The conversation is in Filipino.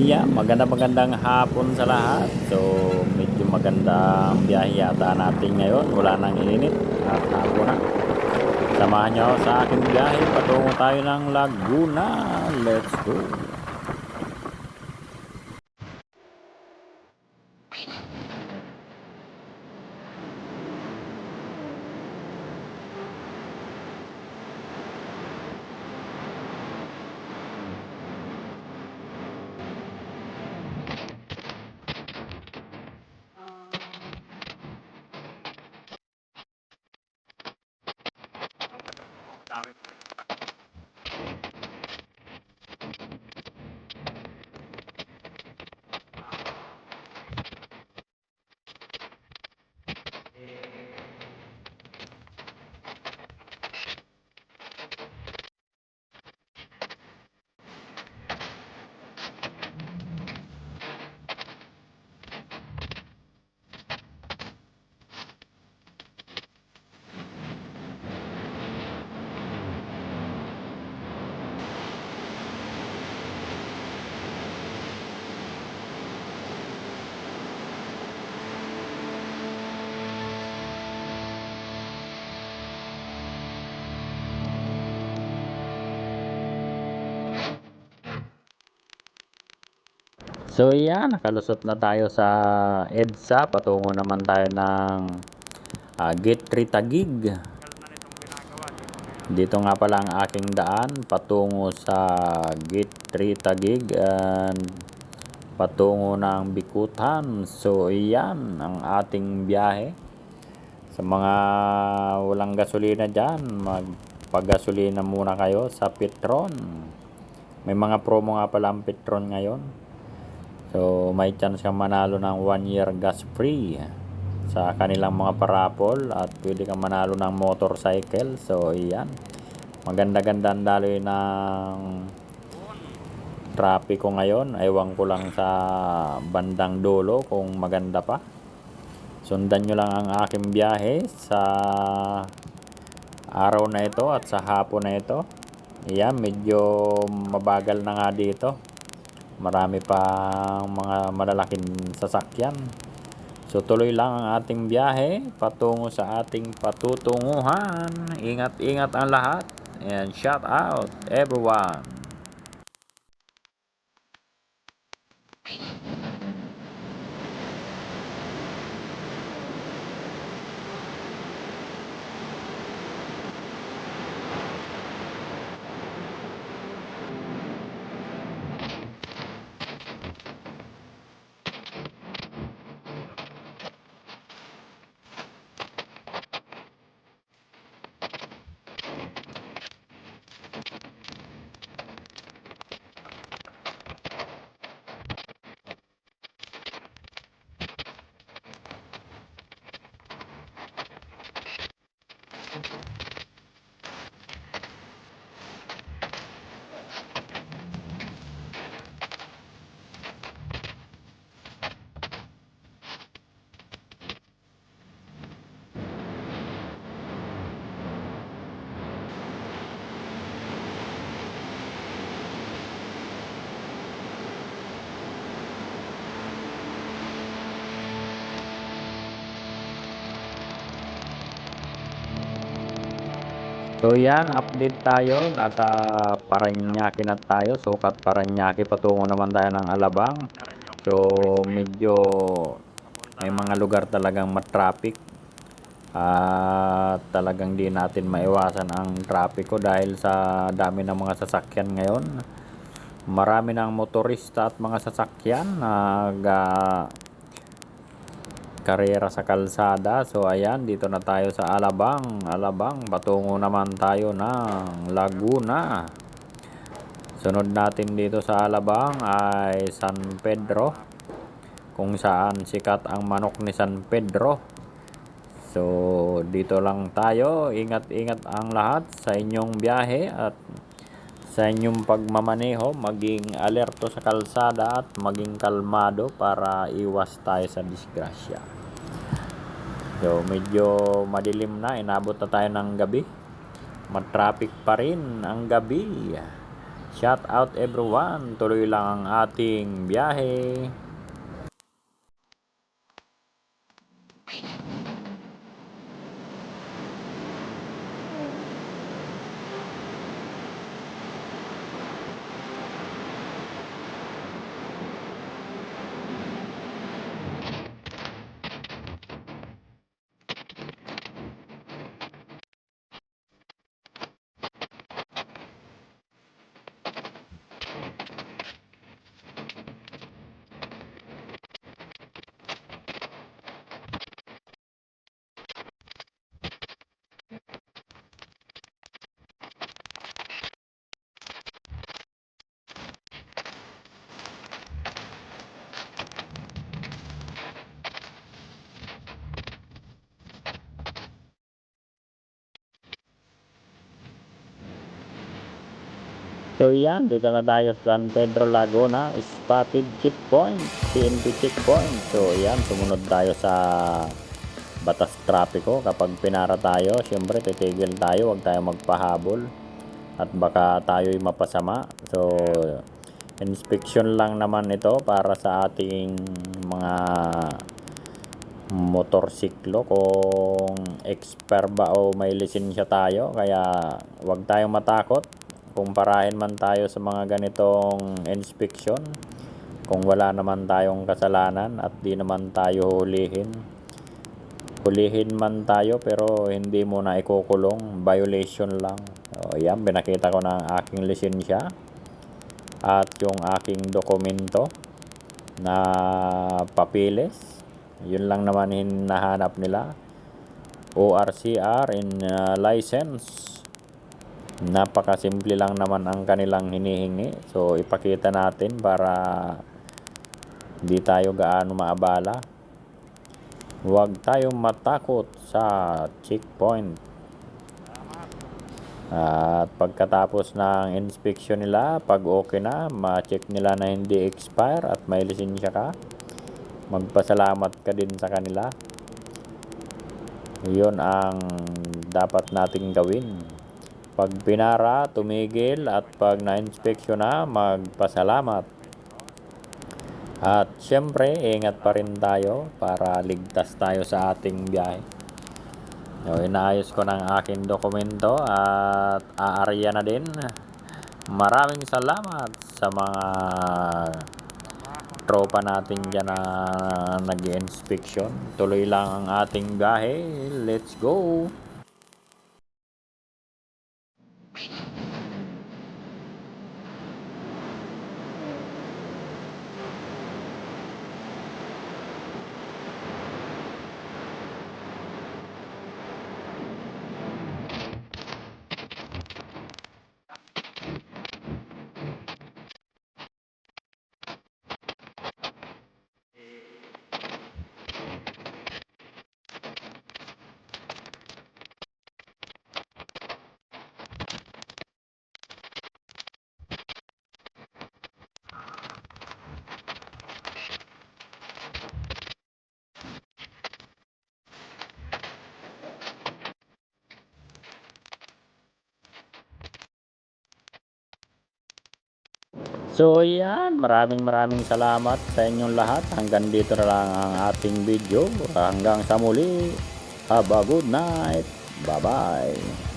yeah, maganda magandang hapon sa lahat. So, medyo magandang biyahe yata natin ngayon. Wala nang init at hapon na. Samahan ako sa aking biyahe. Patungo tayo ng Laguna. Let's go. So yan, nakalusot na tayo sa EDSA. Patungo naman tayo ng ah, Gate 3 Tagig. Dito nga pala ang aking daan patungo sa Gate 3 Tagig and patungo ng Bikutan. So yan ang ating biyahe. Sa mga walang gasolina dyan, magpagasolina muna kayo sa Petron. May mga promo nga pala ang Petron ngayon. So, may chance kang manalo ng 1 year gas free sa kanilang mga parapol at pwede kang manalo ng motorcycle. So, iyan. Maganda-ganda ang daloy ng trapiko ngayon. Ewan ko lang sa bandang dulo kung maganda pa. Sundan nyo lang ang aking biyahe sa araw na ito at sa hapon na ito. Iyan, medyo mabagal na nga dito marami pa mga malalaking sasakyan. So tuloy lang ang ating biyahe patungo sa ating patutunguhan. Ingat ingat ang lahat. And shout out everyone So yan, update tayo. Nasa Paranaque na tayo. Sukat Paranaque. Patungo naman tayo ng Alabang. So medyo may mga lugar talagang matraffic. At talagang di natin maiwasan ang trapiko dahil sa dami ng mga sasakyan ngayon. Marami ng motorista at mga sasakyan nag ah, karera sa kalsada. So ayan, dito na tayo sa Alabang. Alabang, patungo naman tayo ng Laguna. Sunod natin dito sa Alabang ay San Pedro. Kung saan sikat ang manok ni San Pedro. So dito lang tayo. Ingat-ingat ang lahat sa inyong biyahe at sa inyong pagmamaneho, maging alerto sa kalsada at maging kalmado para iwas tayo sa disgrasya. So, medyo madilim na, inabot na tayo ng gabi. Matraffic pa rin ang gabi. Shout out everyone. Tuloy lang ang ating biyahe. So yan, dito na tayo sa San Pedro Laguna, spotted checkpoint, PNP checkpoint. So yan, sumunod tayo sa batas trapiko. Kapag pinara tayo, syempre titigil tayo, huwag tayo magpahabol. At baka tayo'y mapasama. So, inspection lang naman ito para sa ating mga motorsiklo kung expert ba o may lisensya tayo kaya wag tayong matakot kumparahin man tayo sa mga ganitong inspection kung wala naman tayong kasalanan at di naman tayo hulihin. Hulihin man tayo pero hindi mo na ikukulong violation lang. O yan binakita ko na ang aking lisensya at yung aking dokumento na papilis yun lang naman hinahanap nila. ORCR in uh, license napakasimple lang naman ang kanilang hinihingi. So ipakita natin para hindi tayo gaano maabala. Huwag tayong matakot sa checkpoint at pagkatapos ng inspection nila pag okay na ma-check nila na hindi expire at may lisensya ka magpasalamat ka din sa kanila. Yun ang dapat nating gawin pag pinara, tumigil at pag na-inspeksyon na, magpasalamat. At syempre, ingat pa rin tayo para ligtas tayo sa ating biyahe. So, inaayos ko ng aking dokumento at aarya na din. Maraming salamat sa mga tropa natin dyan na nag inspection tuloy lang ang ating biyahe. Let's go So yan, maraming maraming salamat sa inyong lahat. Hanggang dito na lang ang ating video. Hanggang sa muli. Have a good night. Bye-bye.